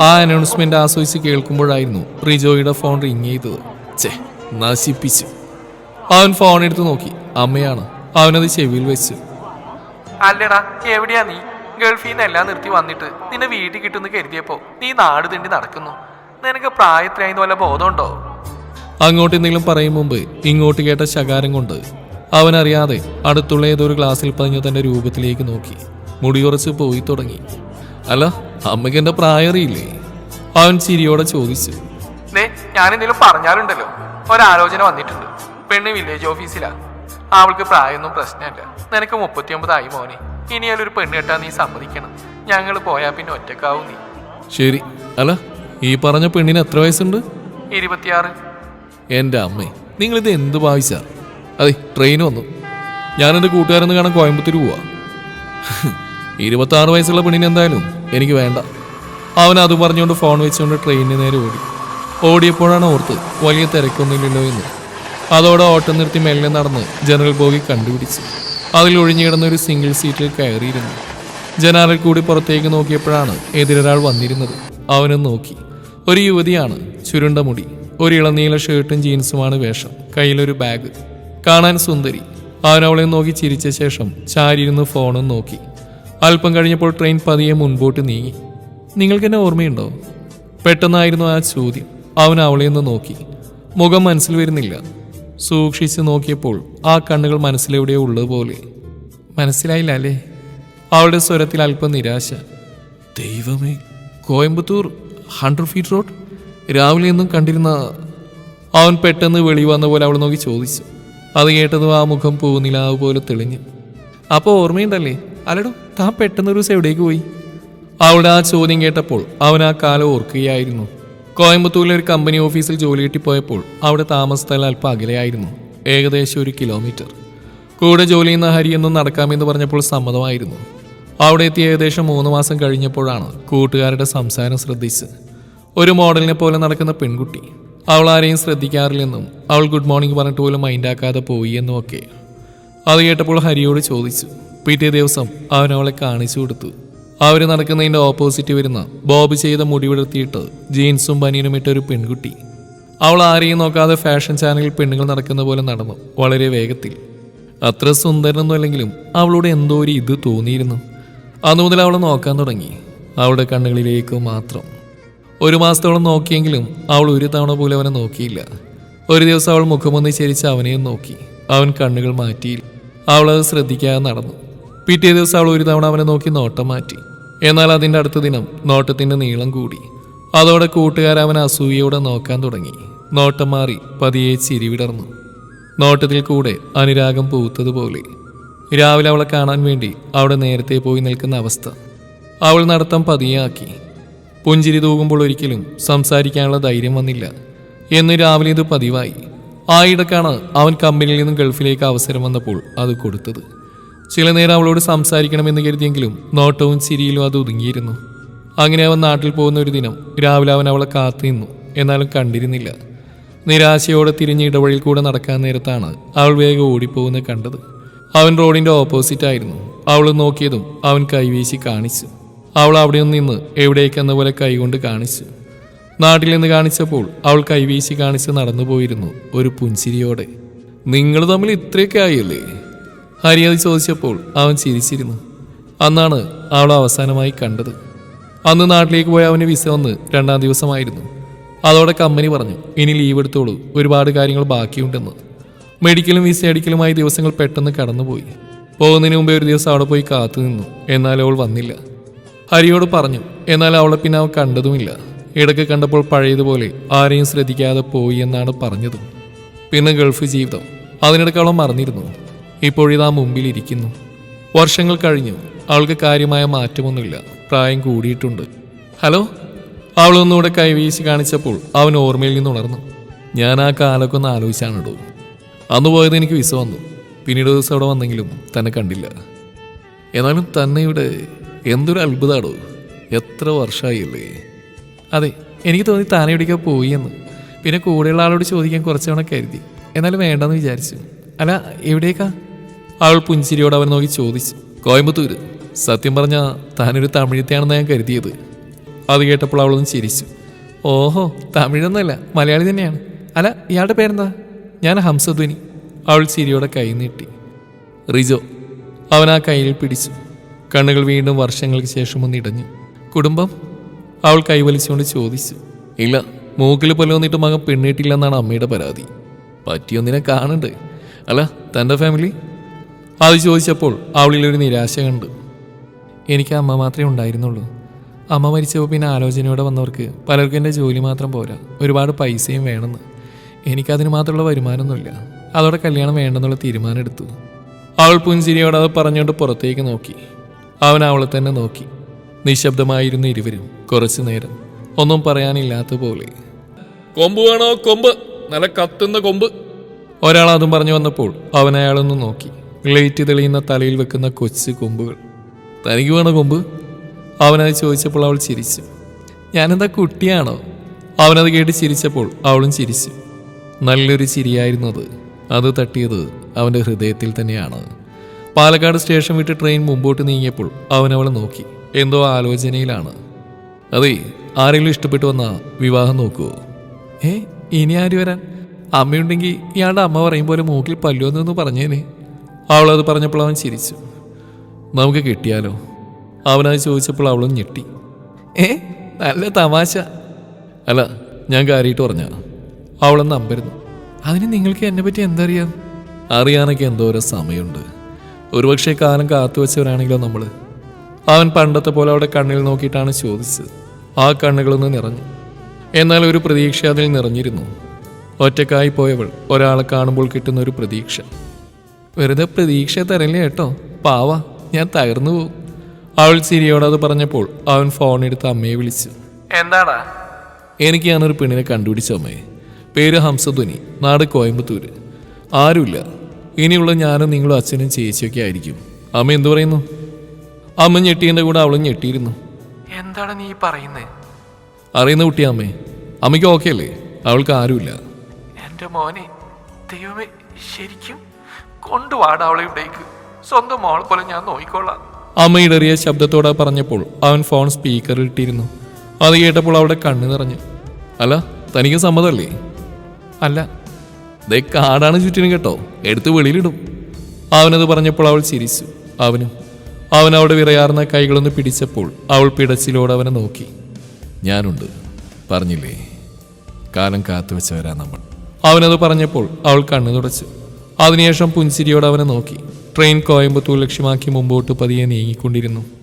ആ അനൗൺസ്മെന്റ് ആസ്വദിച്ച് കേൾക്കുമ്പോഴായിരുന്നു റിജോയുടെ phone ring ചെയ്തത്. ചേ നശിപ്പിച്ചു. അവൻ ഫോൺ എടുത്ത് നോക്കി. അമ്മയാണ്. അവനത് ചെവിയിൽ വെച്ചു. അല്ലടാ എവിടെയാ നീ? ഗൾഫിൽ നിന്ന് എല്ലാം നിർത്തി വന്നിട്ട് നിന്നെ വീട്ടിൽ കിട്ടുമെന്ന് കരുതിയപ്പോ നീ നാട് തിണ്ടി നടക്കുന്നു. നിനക്ക് പ്രായത്തിലായിരുന്നു വല്ല ബോധമുണ്ടോ? അങ്ങോട്ട് എന്തെങ്കിലും പറയും മുമ്പ് ഇങ്ങോട്ട് കേട്ട ശകാരം കൊണ്ട് അവനറിയാതെ അടുത്തുള്ള ഏതൊരു ഗ്ലാസ്സിൽ പതിഞ്ഞ തന്റെ രൂപത്തിലേക്ക് നോക്കി. മുടിയുറച്ച് പോയി തുടങ്ങി. അല്ല അമ്മയ്ക്ക് എന്റെ പ്രായം അറിയില്ലേ അവൻ ചിരിയോടെ ചോദിച്ചു. ഞാൻ എന്തെങ്കിലും പറഞ്ഞാലുണ്ടല്ലോ. ഒരാലോചന വന്നിട്ടുണ്ട്. പെണ്ണ് വില്ലേജ് ഓഫീസിലാ അവൾക്ക് പ്രായമൊന്നും പ്രശ്നമില്ല. നിനക്ക് മുപ്പത്തിയൊമ്പതായി മോനെ. ഇനിയാലും ഒരു പെണ്ണ് കെട്ടാൻ നീ സമ്മതിക്കണം. ഞങ്ങൾ പോയാ പിന്നെ ഒറ്റക്കാവും നീ. ശരി. അല്ല ഈ പറഞ്ഞ പെണ്ണിന് എത്ര വയസ്സുണ്ട്? ഇരുപത്തിയാറ്. എന്റെ അമ്മേ ഇത് എന്ത് ഭാവിച്ചാ അതെ ട്രെയിൻ വന്നു. ഞാൻ എന്റെ കൂട്ടുകാരെന്ന് കാണാൻ കോയമ്പത്തൂർ പോവാ. ഇരുപത്തി ആറ് വയസ്സുള്ള പെണ്ണിന് എന്തായാലും എനിക്ക് വേണ്ട. അവൻ അത് പറഞ്ഞുകൊണ്ട് ഫോൺ വെച്ചുകൊണ്ട് ട്രെയിനിന് നേരെ ഓടി. ഓടിയപ്പോഴാണ് ഓർത്ത് വലിയ തിരക്കൊന്നുമില്ലല്ലോ എന്ന്. അതോടെ ഓട്ടം നിർത്തി മെല്ലെ നടന്ന് ജനറൽ ബോഗി കണ്ടുപിടിച്ചു. അതിൽ ഒഴിഞ്ഞു കിടന്ന ഒരു സിംഗിൾ സീറ്റിൽ കയറിയിരുന്നു. ജനാലിൽ കൂടി പുറത്തേക്ക് നോക്കിയപ്പോഴാണ് എതിരൊരാൾ വന്നിരുന്നത്. അവനും നോക്കി. ഒരു യുവതിയാണ് ചുരുണ്ട മുടി ഒരു ഇളനീല ഷർട്ടും ജീൻസുമാണ് വേഷം കയ്യിലൊരു ബാഗ് കാണാൻ സുന്ദരി. അവനവളെ നോക്കി ചിരിച്ച ശേഷം ചാരിയിരുന്ന് ഫോണും നോക്കി. അല്പം കഴിഞ്ഞപ്പോൾ ട്രെയിൻ പതിയെ മുൻപോട്ട് നീങ്ങി. നിങ്ങൾക്ക് എന്നെ ഓർമ്മയുണ്ടോ? പെട്ടെന്നായിരുന്നു ആ ചോദ്യം. അവൻ അവളെ ഒന്ന് നോക്കി. മുഖം മനസ്സിൽ വരുന്നില്ല. സൂക്ഷിച്ച് നോക്കിയപ്പോൾ ആ കണ്ണുകൾ മനസ്സിലെവിടെയോ ഉള്ളതുപോലെ. മനസ്സിലായില്ല അല്ലേ? അവളുടെ സ്വരത്തിൽ അല്പം നിരാശ. ദൈവമേ കോയമ്പത്തൂർ ഹൺഡ്രഡ് ഫീറ്റ് റോഡ് രാവിലെ ഒന്നും കണ്ടിരുന്ന അവൻ പെട്ടെന്ന് വെളി വന്ന പോലെ അവൾ നോക്കി ചോദിച്ചു. അത് കേട്ടതും ആ മുഖം പൂനിലാവ് പോലെ തെളിഞ്ഞു. അപ്പോൾ ഓർമ്മയുണ്ടല്ലേ? അല്ലടോ താൻ പെട്ടെന്ന് ഒരു ദിവസം എവിടേക്ക് പോയി. അവളുടെ ആ ചോദ്യം കേട്ടപ്പോൾ അവൻ ആ കാലം ഓർക്കുകയായിരുന്നു. കോയമ്പത്തൂരിലെ ഒരു കമ്പനി ഓഫീസിൽ ജോലി കിട്ടിപ്പോയപ്പോൾ അവിടെ താമസസ്ഥലം അല്പം അകലെയായിരുന്നു. ഏകദേശം ഒരു കിലോമീറ്റർ. കൂടെ ജോലി ചെയ്യുന്ന ഹരി നടക്കാമെന്ന് പറഞ്ഞപ്പോൾ സമ്മതമായിരുന്നു. അവിടെ എത്തി ഏകദേശം മൂന്ന് മാസം കഴിഞ്ഞപ്പോഴാണ് കൂട്ടുകാരുടെ സംസാരം ശ്രദ്ധിച്ച്. ഒരു മോഡലിനെ പോലെ നടക്കുന്ന പെൺകുട്ടി. അവൾ ആരെയും ശ്രദ്ധിക്കാറില്ലെന്നും അവൾ ഗുഡ് മോർണിംഗ് പറഞ്ഞിട്ട് പോലും മൈൻഡാക്കാതെ പോയി എന്നും ഒക്കെ അത് കേട്ടപ്പോൾ ഹരിയോട് ചോദിച്ചു. പിറ്റേ ദിവസം അവൻ അവളെ കാണിച്ചു കൊടുത്തു. അവർ നടക്കുന്നതിന്റെ ഓപ്പോസിറ്റ് വരുന്ന ബോബ് ചെയ്ത മുടി വിടർത്തിയിട്ട് ജീൻസും ബനിയനും ഇട്ട ഒരു പെൺകുട്ടി. അവൾ ആരെയും നോക്കാതെ ഫാഷൻ ചാനലിൽ പെണ്ണുങ്ങൾ നടക്കുന്ന പോലെ നടന്നു വളരെ വേഗത്തിൽ. അത്ര സുന്ദരനൊന്നും അല്ലെങ്കിലും അവളോട് എന്തോ ഒരു ഇത് തോന്നിയിരുന്നു. അന്നു മുതൽ അവൾ നോക്കാൻ തുടങ്ങി. അവളുടെ കണ്ണുകളിലേക്ക് മാത്രം. ഒരു മാസത്തോളം നോക്കിയെങ്കിലും അവൾ ഒരു തവണ പോലും അവനെ നോക്കിയില്ല. ഒരു ദിവസം അവൾ മുഖമൊന്ന് ചരിച്ച് അവനെയും നോക്കി. അവൻ കണ്ണുകൾ മാറ്റിയില്ല. അവളത് ശ്രദ്ധിക്കാതെ നടന്നു. പിറ്റേ ദിവസം അവൾ ഒരു തവണ അവനെ നോക്കി നോട്ടം മാറ്റി. എന്നാൽ അതിന്റെ അടുത്ത ദിനം നോട്ടത്തിന്റെ നീളം കൂടി. അതോടെ കൂട്ടുകാരൻ അവനെ അസൂയയോടെ നോക്കാൻ തുടങ്ങി. നോട്ടം മാറി പതിയെ ചിരിവിടർന്നു നോട്ടത്തിൽ കൂടെ അനുരാഗം പൂത്തതുപോലെ രാവിലെ അവളെ കാണാൻ വേണ്ടി അവിടെ നേരത്തെ പോയി നിൽക്കുന്ന അവസ്ഥ. അവൾ നടത്തം പതിയാക്കി പുഞ്ചിരി തൂകുമ്പോൾ ഒരിക്കലും സംസാരിക്കാനുള്ള ധൈര്യം വന്നില്ല. എന്ന് രാവിലെ ഇത് പതിവായി. ആയിടക്കാണ് അവൻ കമ്പനിയിൽ നിന്നും ഗൾഫിലേക്ക് അവസരം വന്നപ്പോൾ അത് കൊടുത്തത്. ചില നേരം അവളോട് സംസാരിക്കണമെന്ന് കരുതിയെങ്കിലും നോട്ടവും ചിരിയിലും അത് ഒതുങ്ങിയിരുന്നു. അങ്ങനെ അവൻ നാട്ടിൽ പോകുന്ന ഒരു ദിനം രാവിലെ അവൻ അവളെ കാത്തു നിന്നു. എന്നാലും കണ്ടിരുന്നില്ല. നിരാശയോടെ തിരിഞ്ഞ് ഇടവഴിയിൽ കൂടെ നടക്കാൻ നേരത്താണ് അവൾ വേഗം ഓടിപ്പോകുന്നത് കണ്ടത്. അവൻ റോഡിന്റെ ഓപ്പോസിറ്റായിരുന്നു അവൾ നോക്കിയതും അവൻ കൈവീശി കാണിച്ചു. അവൾ അവിടെ നിന്ന് എവിടേക്കെന്ന പോലെ കൈകൊണ്ട് കാണിച്ചു. നാട്ടിൽ നിന്ന് കാണിച്ചപ്പോൾ അവൾ കൈവീശി കാണിച്ച് നടന്നു പോയിരുന്നു ഒരു പുഞ്ചിരിയോടെ. നിങ്ങൾ തമ്മിൽ ഇത്രയൊക്കെ ആയല്ലേ? ഹരി അത് ചോദിച്ചപ്പോൾ അവൻ ചിരിച്ചിരുന്നു. അന്നാണ് അവൾ അവസാനമായി കണ്ടത്. അന്ന് നാട്ടിലേക്ക് പോയ അവന് വിസ വന്ന് രണ്ടാം ദിവസമായിരുന്നു. അതോടെ കമ്പനി പറഞ്ഞു ഇനി ലീവ് എടുത്തോളൂ. ഒരുപാട് കാര്യങ്ങൾ ബാക്കിയുണ്ടെന്ന്. മെഡിക്കലും വിസ അടിക്കലുമായി ദിവസങ്ങൾ പെട്ടെന്ന് കടന്നുപോയി. പോകുന്നതിന് മുമ്പേ ഒരു ദിവസം അവിടെ പോയി കാത്തു നിന്നു. എന്നാൽ അവൾ വന്നില്ല. ഹരിയോട് പറഞ്ഞു എന്നാൽ അവളെ പിന്നെ അവൻ കണ്ടതുമില്ല. ഇടയ്ക്ക് കണ്ടപ്പോൾ പഴയതുപോലെ ആരെയും ശ്രദ്ധിക്കാതെ പോയി എന്നാണ് പറഞ്ഞതും. പിന്നെ ഗൾഫ് ജീവിതം. അതിനിടയ്ക്ക് അവളെ മറന്നിരുന്നു. ഇപ്പോഴിതാ മുമ്പിലിരിക്കുന്നു. വർഷങ്ങൾ കഴിഞ്ഞു. അവൾക്ക് കാര്യമായ മാറ്റമൊന്നുമില്ല. പ്രായം കൂടിയിട്ടുണ്ട്. ഹലോ? അവളൊന്നുകൂടെ കൈവീശി കാണിച്ചപ്പോൾ അവൻ ഓർമ്മയിൽ നിന്ന് ഉണർന്നു. ഞാൻ ആ കാലൊക്കെ ഒന്ന് ആലോചിച്ചാണിടൂ. അന്ന് പോയത് എനിക്ക് വിസ വന്നു. പിന്നീട് ദിവസം അവിടെ വന്നെങ്കിലും തന്നെ കണ്ടില്ല. എന്നാലും തന്നെ ഇവിടെ എന്തൊരു അത്ഭുതമാണോ എത്ര വർഷമായില്ലേ. അതെ എനിക്ക് തോന്നി താനെ ഇവിടേക്ക് പോയി എന്ന്. പിന്നെ കൂടെയുള്ള ആളോട് ചോദിക്കാൻ കുറച്ച് തവണ കരുതി. എന്നാലും വേണ്ടെന്ന് വിചാരിച്ചു. അല്ല എവിടേക്കാ? അവൾ പുഞ്ചിരിയോട് അവൻ നോക്കി ചോദിച്ചു കോയമ്പത്തൂര്? സത്യം പറഞ്ഞാൽ താനൊരു തമിഴത്തെയാണെന്ന് ഞാൻ കരുതിയത്. അത് കേട്ടപ്പോൾ അവളൊന്ന് ചിരിച്ചു. ഓഹോ തമിഴൊന്നുമല്ല മലയാളി തന്നെയാണ്. അല്ല ഇയാളുടെ പേരെന്താ? ഞാൻ ഹംസധ്വനി. അവൾ ചിരിയോടെ കൈ നീട്ടി. റിജോ. അവൻ ആ കയ്യിൽ പിടിച്ചു. കണ്ണുകൾ വീണ്ടും വർഷങ്ങൾക്ക് ശേഷം ഒന്ന് ഇടഞ്ഞു. കുടുംബം? അവൾ കൈവലിച്ചുകൊണ്ട് ചോദിച്ചു. ഇല്ല മൂക്കിൽ പൊലവന്നിട്ട് മകൻ പെണ്ണിട്ടില്ലെന്നാണ് അമ്മയുടെ പരാതി. പറ്റിയൊന്നിനെ കാണണ്ടേ അല്ല തന്റെ ഫാമിലി? അത് ചോദിച്ചപ്പോൾ അവളിലൊരു നിരാശ കണ്ടു. എനിക്ക് അമ്മ മാത്രമേ ഉണ്ടായിരുന്നുള്ളൂ. അമ്മ മരിച്ചപ്പോൾ പിന്നെ ആലോചനയോടെ വന്നവർക്ക് പലർക്കും എന്റെ ജോലി മാത്രം പോരാ. ഒരുപാട് പൈസയും വേണമെന്ന്. എനിക്കതിന് മാത്രമുള്ള വരുമാനമൊന്നുമില്ല. അതോടെ കല്യാണം വേണ്ടെന്നുള്ള തീരുമാനം എടുത്തു. അവൾ പുഞ്ചിരിയോടെ അത് പറഞ്ഞുകൊണ്ട് പുറത്തേക്ക് നോക്കി. അവൻ അവളെ തന്നെ നോക്കി. നിശബ്ദമായിരുന്നു ഇരുവരും കുറച്ചു നേരം ഒന്നും പറയാനില്ലാത്ത പോലെ. കൊമ്പ് വേണോ? കൊമ്പ്. നല്ല കത്തുന്ന കൊമ്പ്. ഒരാൾ അതും പറഞ്ഞു വന്നപ്പോൾ അവൻ അയാളൊന്ന് നോക്കി. ലൈറ്റ് തെളിയുന്ന തലയിൽ വെക്കുന്ന കൊച്ചു കൊമ്പുകൾ. തനിക്ക് വേണോ കൊമ്പ്? അവനത് ചോദിച്ചപ്പോൾ അവൾ ചിരിച്ചു. ഞാനെന്താ കുട്ടിയാണോ? അവനത് കേട്ട് ചിരിച്ചപ്പോൾ അവളും ചിരിച്ചു. നല്ലൊരു ചിരിയായിരുന്നു അത്. അത് തട്ടിയത് അവന്റെ ഹൃദയത്തിൽ തന്നെയാണ്. പാലക്കാട് സ്റ്റേഷൻ വിട്ട് ട്രെയിൻ മുമ്പോട്ട് നീങ്ങിയപ്പോൾ അവൻ അവളെ നോക്കി. എന്തോ ആലോചനയിലാണ്. അതെ ആരെങ്കിലും ഇഷ്ടപ്പെട്ടു വന്ന വിവാഹം നോക്കുവോ ഏ ഇനി ആര് വരാൻ? അമ്മയുണ്ടെങ്കിൽ ഇയാളുടെ അമ്മ പറയും പോലെ മൂക്കിൽ പല്ലുവെന്നു പറഞ്ഞേനെ. അവളത് പറഞ്ഞപ്പോൾ അവൻ ചിരിച്ചു. നമുക്ക് കിട്ടിയാലോ? അവനത് ചോദിച്ചപ്പോൾ അവളും ഞെട്ടി. ഏ നല്ല തമാശ. അല്ല ഞാൻ കാര്യമായിട്ട് പറഞ്ഞാണ് അവളെന്ന് അമ്പരുന്നു. അതിന് നിങ്ങൾക്ക് എന്നെ പറ്റി എന്തറിയാം? അറിയാനൊക്കെ എന്തോരോ സമയമുണ്ട്. ഒരുപക്ഷെ കാലം കാത്തു വെച്ചവരാണെങ്കിലോ നമ്മൾ അവൻ പണ്ടത്തെ പോലെ അവിടെ കണ്ണിൽ നോക്കിയിട്ടാണ് ചോദിച്ചത്. ആ കണ്ണുകളൊന്ന് നിറഞ്ഞു. എന്നാൽ ഒരു പ്രതീക്ഷ അതിൽ നിറഞ്ഞിരുന്നു. ഒറ്റക്കായി പോയവൾ ഒരാളെ കാണുമ്പോൾ കിട്ടുന്ന ഒരു പ്രതീക്ഷ. വെറുതെ പ്രതീക്ഷ തരല്ലേ കേട്ടോ? പാവ ഞാൻ തകർന്നു പോകും. അവൾ ചിരിയോട് അത് പറഞ്ഞപ്പോൾ അവൻ ഫോൺ എടുത്ത് അമ്മയെ വിളിച്ചു. എന്താടാ? എനിക്ക് ഞാനൊരു പെണ്ണിനെ കണ്ടുപിടിച്ച അമ്മയെ പേര് ഹംസധ്വനി നാട് കോയമ്പത്തൂര്. ആരുമില്ല. ഇനിയുള്ള ഞാനും നിങ്ങളും അച്ഛനും ചേച്ചിയൊക്കെ ആയിരിക്കും. അമ്മ എന്തു പറയുന്നു? അമ്മ ഞെട്ടിയുടെ കൂടെ അവളും ഞെട്ടിയിരുന്നു. എന്താണ് നീ പറയുന്നത് അറിയുന്ന കുട്ടിയാ അമ്മേ. അമ്മയ്ക്ക് ഓക്കെ അല്ലേ? അവൾക്ക് ആരുമില്ല. എന്റെ മോനെ ദൈവമേ ശരിക്കും കൊണ്ടുവാടാ അവളെ സ്വന്തം മോളെ പോലെ ഞാൻ നോക്കിക്കോളാം. അമ്മ ശബ്ദത്തോടെ പറഞ്ഞപ്പോൾ അവൻ ഫോൺ സ്പീക്കറിൽ ഇട്ടിരുന്നു അത് കേട്ടപ്പോൾ അവിടെ കണ്ണു നിറഞ്ഞു. അല്ല തനിക്ക് സമ്മതമല്ലേ? അല്ല. ദേ കാടാണ് ചുറ്റിനും കേട്ടോ. എടുത്ത് വെളിയിലിടും. അവനത് പറഞ്ഞപ്പോൾ അവൾ ചിരിച്ചു. അവനും അവൻ അവിടെ വിറയാർന്ന കൈകളൊന്ന് പിടിച്ചപ്പോൾ അവൾ പിടച്ചിലോടെ അവനെ നോക്കി. ഞാനുണ്ട് പറഞ്ഞില്ലേ? കാലം കാത്തു വെച്ചവരാ നമ്മൾ. അവനത് പറഞ്ഞപ്പോൾ അവൾ കണ്ണു തുടച്ചു. അതിനുശേഷം പുൻസിരിയോട് അവനെ നോക്കി. ട്രെയിൻ കോയമ്പത്തൂർ ലക്ഷ്യമാക്കി മുമ്പോട്ട് പതിയെ നീങ്ങിക്കൊണ്ടിരുന്നു.